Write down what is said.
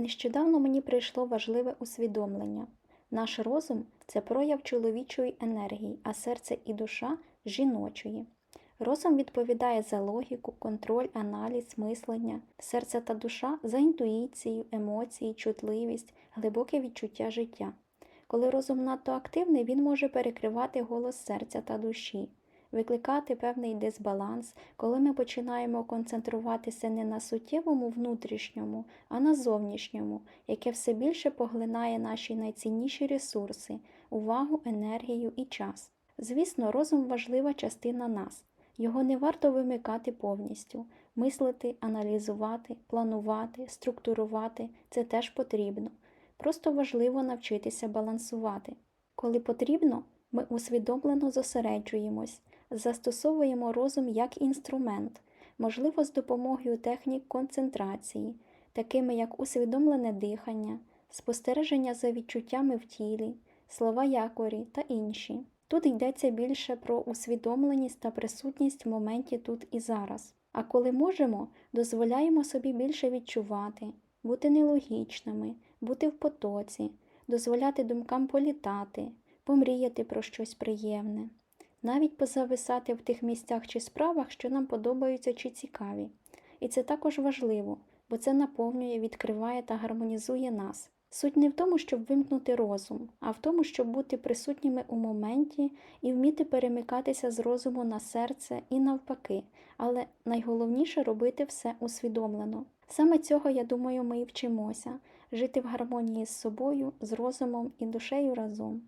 Нещодавно мені прийшло важливе усвідомлення. Наш розум це прояв чоловічої енергії, а серце і душа жіночої. Розум відповідає за логіку, контроль, аналіз, мислення, серце та душа за інтуїцію, емоції, чутливість, глибоке відчуття життя. Коли розум надто активний, він може перекривати голос серця та душі, викликати певний дисбаланс, коли ми починаємо концентруватися не на суттєвому внутрішньому, а на зовнішньому, яке все більше поглинає наші найцінніші ресурси, увагу, енергію і час. Звісно, розум важлива частина нас. Його не варто вимикати повністю. Мислити, аналізувати, планувати, структурувати це теж потрібно. Просто важливо навчитися балансувати. Коли потрібно, ми усвідомлено зосереджуємось, застосовуємо розум як інструмент, можливо, з допомогою технік концентрації, такими як усвідомлене дихання, спостереження за відчуттями в тілі, слова якорі та інші. Тут йдеться більше про усвідомленість та присутність в моменті тут і зараз. А коли можемо, дозволяємо собі більше відчувати, бути нелогічними, бути в потоці, дозволяти думкам політати, помріяти про щось приємне, навіть позависати в тих місцях чи справах, що нам подобаються чи цікаві. І це також важливо, бо це наповнює, відкриває та гармонізує нас. Суть не в тому, щоб вимкнути розум, а в тому, щоб бути присутніми у моменті і вміти перемикатися з розуму на серце і навпаки, але найголовніше робити все усвідомлено. Саме цього, я думаю, ми і вчимося жити в гармонії з собою, з розумом і душею разом.